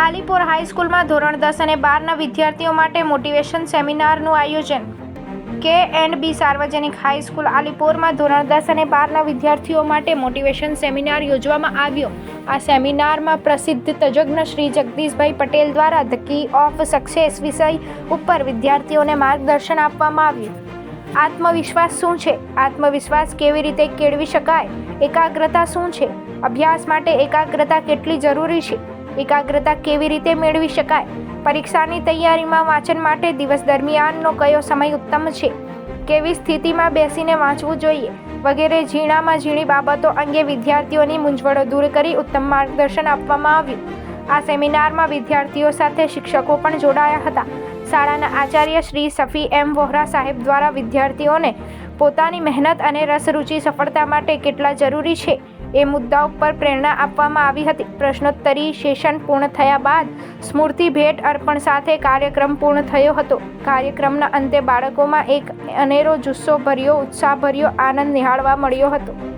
આલીપોર હાઈસ્કૂલમાં ધોરણ દસ અને બારના વિદ્યાર્થીઓ માટે મોટિવેશન સેમિનારનું આયોજન. કે એન્ડ બી સાર્વજનિક હાઈસ્કૂલ આલીપોરમાં ધોરણ દસ અને બારના વિદ્યાર્થીઓ માટે મોટિવેશન સેમિનાર યોજવામાં આવ્યો. આ સેમિનારમાં પ્રસિદ્ધ તજજ્ઞ શ્રી જગદીશભાઈ પટેલ દ્વારા ધ કી ઓફ સક્સેસ વિષય ઉપર વિદ્યાર્થીઓને માર્ગદર્શન આપવામાં આવ્યું. આત્મવિશ્વાસ શું છે? આત્મવિશ્વાસ કેવી રીતે કેળવી શકાય? એકાગ્રતા શું છે? અભ્યાસ માટે એકાગ્રતા કેટલી જરૂરી છે? એકાગ્રતા કેવી રીતે મેળવી શકાય? પરીક્ષાની તૈયારીમાં વાંચન માટે દિવસ દરમિયાનનો કયો સમય ઉત્તમ છે? કેવી સ્થિતિમાં બેસીને વાંચવું જોઈએ? વગેરે ઝીણામાં ઝીણી બાબતો અંગે વિદ્યાર્થીઓની મૂંઝવણો દૂર કરી ઉત્તમ માર્ગદર્શન આપવામાં આવ્યું. આ સેમિનારમાં વિદ્યાર્થીઓ સાથે શિક્ષકો પણ જોડાયા હતા. શાળાના આચાર્ય શ્રી સફી એમ વોહરા સાહેબ દ્વારા વિદ્યાર્થીઓને પોતાની મહેનત અને રસરૂચિ સફળતા માટે કેટલા જરૂરી છે? એ મુદ્દા ઉપર પ્રેરણા આપવામાં આવી હતી. પ્રશ્નોત્તરી સેશન પૂર્ણ થયા બાદ સ્મૃતિ ભેટ અર્પણ સાથે કાર્યક્રમ પૂર્ણ થયો હતો. કાર્યક્રમના અંતે બાળકોમાં એક અનેરો જુસ્સો ભર્યો ઉત્સાહભર્યો આનંદ નિહાળવા મળ્યો હતો.